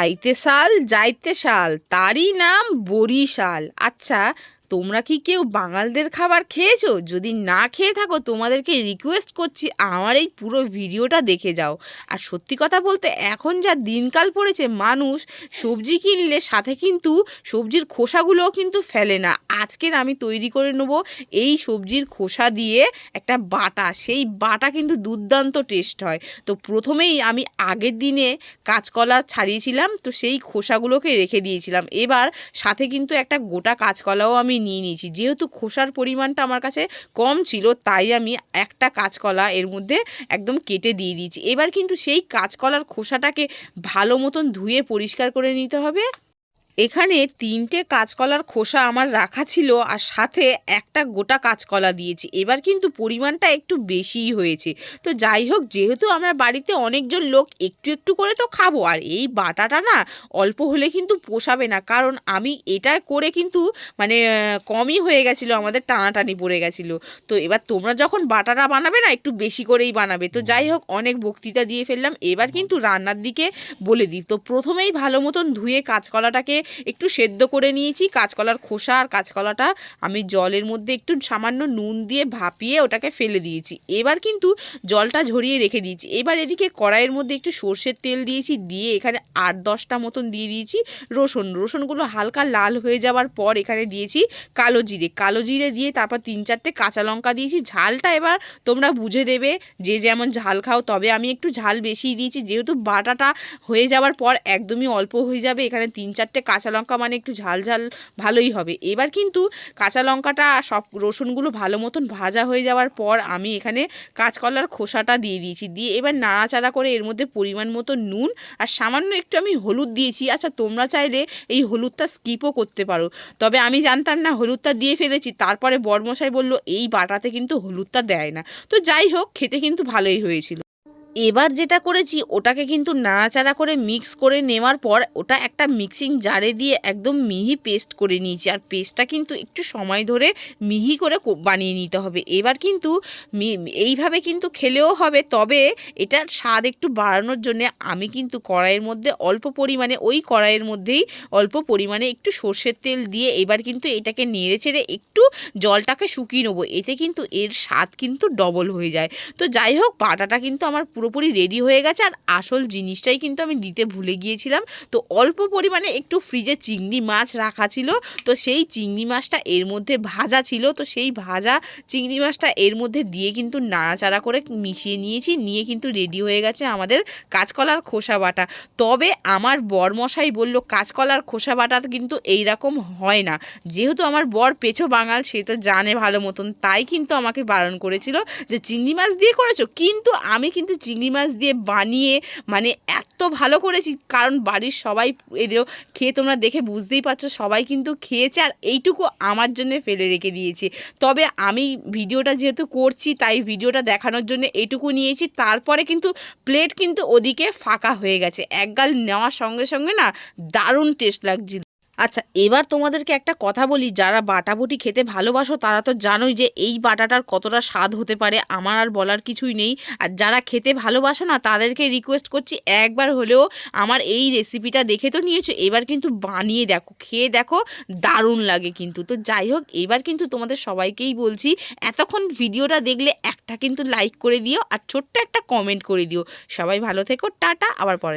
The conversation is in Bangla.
আইতে সাল যাইতে সাল তারই নাম বরিশাল। আচ্ছা তোমরা কি কেউ বাঙালদের খাবার খেয়েছো? যদি না খেয়ে থাকো, তোমাদেরকে রিকোয়েস্ট করছি, আমার এই পুরো ভিডিওটা দেখে যাও। আর সত্যি কথা বলতে, এখন যা দিনকাল পড়েছে, মানুষ সবজি কিনলে সাথে কিন্তু সবজির খোসাগুলোও কিন্তু ফেলে না। আজকের আমি তৈরি করে নেব এই সবজির খোসা দিয়ে একটা বাটা। সেই বাটা কিন্তু দুর্দান্ত টেস্ট হয়। তো প্রথমেই আমি আগের দিনে কাঁচকলা ছাড়িয়েছিলাম, তো সেই খোসাগুলোকে রেখে দিয়েছিলাম। এবার সাথে কিন্তু একটা গোটা কাঁচকলাও আমি নিয়ে নিয়েছি। যেহেতু খোসার পরিমাণটা আমার কাছে কম ছিল, তাই আমি একটা কাঁচকলা এর মধ্যে একদম কেটে দিয়ে দিয়েছি। এবার কিন্তু সেই কাঁচকলার খোসাটাকে ভালো মতন ধুয়ে পরিষ্কার করে নিতে হবে। এখানে তিনটে কাঁচকলার খোসা আমার রাখা ছিল আর সাথে একটা গোটা কাঁচকলা দিয়েছি। এবার কিন্তু পরিমাণটা একটু বেশিই হয়েছে। তো যাই হোক, যেহেতু আমার বাড়িতে অনেকজন লোক, একটু একটু করে তো খাব। আর এই বাটাটা না অল্প হলে কিন্তু পোষাবে না। কারণ আমি এটা করে কিন্তু মানে কমই হয়ে গেছিল, আমাদের টানাটানি পড়ে গেছিল। তো এবার তোমরা যখন বাটাটা বানাবে না, একটু বেশি করেই বানাবে। তো যাই হোক, অনেক বক্তৃতা দিয়ে ফেললাম। এবার কিন্তু রান্নার দিকে বলে দিই। তো প্রথমেই ভালো মতন ধুয়ে কাঁচকলাটাকে একটু সেদ্ধ করে নিয়েছি। কাঁচকলার খোসা আর কাঁচকলাটা আমি জলের মধ্যে একটু সামান্য নুন দিয়ে ভাপিয়ে ওটাকে ফেলে দিয়েছি। এবার কিন্তু জলটা ঝরিয়ে রেখে দিয়েছি। এবার এদিকে কড়াইয়ের মধ্যে একটু সর্ষের তেল দিয়েছি, দিয়ে এখানে আট দশটা মতন দিয়ে দিয়েছি রসুন। রসুনগুলো হালকা লাল হয়ে যাওয়ার পর এখানে দিয়েছি কালো জিরে। কালো জিরে দিয়ে তারপর তিন চারটে কাঁচা লঙ্কা দিয়েছি। ঝালটা এবার তোমরা বুঝে দেবে যে যেমন ঝাল খাও, তবে আমি একটু ঝাল বেশি দিয়েছি। যেহেতু বাটাটা হয়ে যাওয়ার পর একদমই অল্প হয়ে যাবে। এখানে তিন চারটে কাঁচা লঙ্কা মানে একটু ঝাল ঝাল ভালোই হবে। এবার কিন্তু কাঁচা লঙ্কাটা সব রসুনগুলো ভালো মতন ভাজা হয়ে যাওয়ার পর আমি এখানে কাঁচকলার খোসাটা দিয়ে দিয়েছি। দিয়ে এবার নাড়াচাড়া করে এর মধ্যে পরিমাণ মতো নুন আর সামান্য একটু আমি হলুদ দিয়েছি। আচ্ছা তোমরা চাইলে এই হলুদটা স্কিপও করতে পারো। তবে আমি জানতাম না হলুদটা দিয়ে ফেলেছি। তারপরে বড়মশাই বলল, এই বাটাতে কিন্তু হলুদটা দেয় না। তো যাই হোক, খেতে কিন্তু ভালোই হয়েছিল। এবার যেটা করেছি, ওটাকে কিন্তু নাড়াচাড়া করে মিক্স করে নেওয়ার পর, ওটা একটা মিক্সিং জারে দিয়ে একদম মিহি পেস্ট করে নিয়েছি। আর পেস্টটা কিন্তু একটু সময় ধরে মিহি করে বানিয়ে নিতে হবে। এবার কিন্তু এইভাবে কিন্তু খেলেও হবে, তবে এটার স্বাদ একটু বাড়ানোর জন্য আমি কিন্তু কড়াইয়ের মধ্যে অল্প পরিমাণে, ওই কড়াইয়ের মধ্যেই অল্প পরিমাণে একটু সর্ষের তেল দিয়ে এবার কিন্তু এটাকে নেড়ে চেড়ে একটু জলটাকে শুকিয়ে নেব। এতে কিন্তু এর স্বাদ কিন্তু ডবল হয়ে যায়। তো যাই হোক, বাটাটা কিন্তু আমার পুরোপুরি রেডি হয়ে গেছে আর আসল জিনিসটাই কিন্তু আমি দিতে ভুলে গিয়েছিলাম। তো অল্প পরিমাণে একটু ফ্রিজে চিংড়ি মাছ রাখা ছিল। তো সেই চিংড়ি মাছটা এর মধ্যে ভাজা ছিল। তো সেই ভাজা চিংড়ি মাছটা এর মধ্যে দিয়ে কিন্তু নাড়াচাড়া করে মিশিয়ে নিয়েছি। নিয়ে কিন্তু রেডি হয়ে গেছে আমাদের কাঁচকলার খোসা বাটা। তবে আমার বরমশাই বলল, কাঁচকলার খোসা বাটা কিন্তু এই রকম হয় না। যেহেতু আমার বর পেছো বাঙাল, সে তো জানে ভালো মতন। তাই কিন্তু আমাকে বারণ করেছিল যে, চিংড়ি মাছ দিয়ে করেছ? কিন্তু আমি কিন্তু চিংড়ি মাছ দিয়ে বানিয়ে মানে এত ভালো করেছি। কারণ বাড়ির সবাই এদের খেয়ে তোমরা দেখে বুঝতেই পারছ, সবাই কিন্তু খেয়েছে আর এইটুকু আমার জন্য ফেলে রেখে দিয়েছে। তবে আমি ভিডিওটা যেহেতু করছি, তাই ভিডিওটা দেখানোর জন্য এইটুকু নিয়েছি। তারপরে কিন্তু প্লেট কিন্তু ওদিকে ফাঁকা হয়ে গেছে। একগাল নেওয়ার সঙ্গে সঙ্গে না দারুণ টেস্ট লাগছিল। আচ্ছা এবার তোমাদেরকে একটা কথা বলি, যারা বাটাবুটি খেতে ভালোবাসো, তারা তো জানোই যে এই বাটাটার কতটা স্বাদ হতে পারে, আমার আর বলার কিছুই নেই। আর যারা খেতে ভালোবাসো না, তাদেরকে রিকোয়েস্ট করছি, একবার হলেও আমার এই রেসিপিটা দেখে তো নিয়েছো, এবার কিন্তু বানিয়ে দেখো, খেয়ে দেখো, দারুণ লাগে কিন্তু। তো যাই হোক, এবার কিন্তু তোমাদের সবাইকেই বলছি, এতক্ষণ ভিডিওটা দেখলে একটা কিন্তু লাইক করে দিও, আর ছোট্ট একটা কমেন্ট করে দিও। সবাই ভালো থেকো, টাটা, আবার পরে।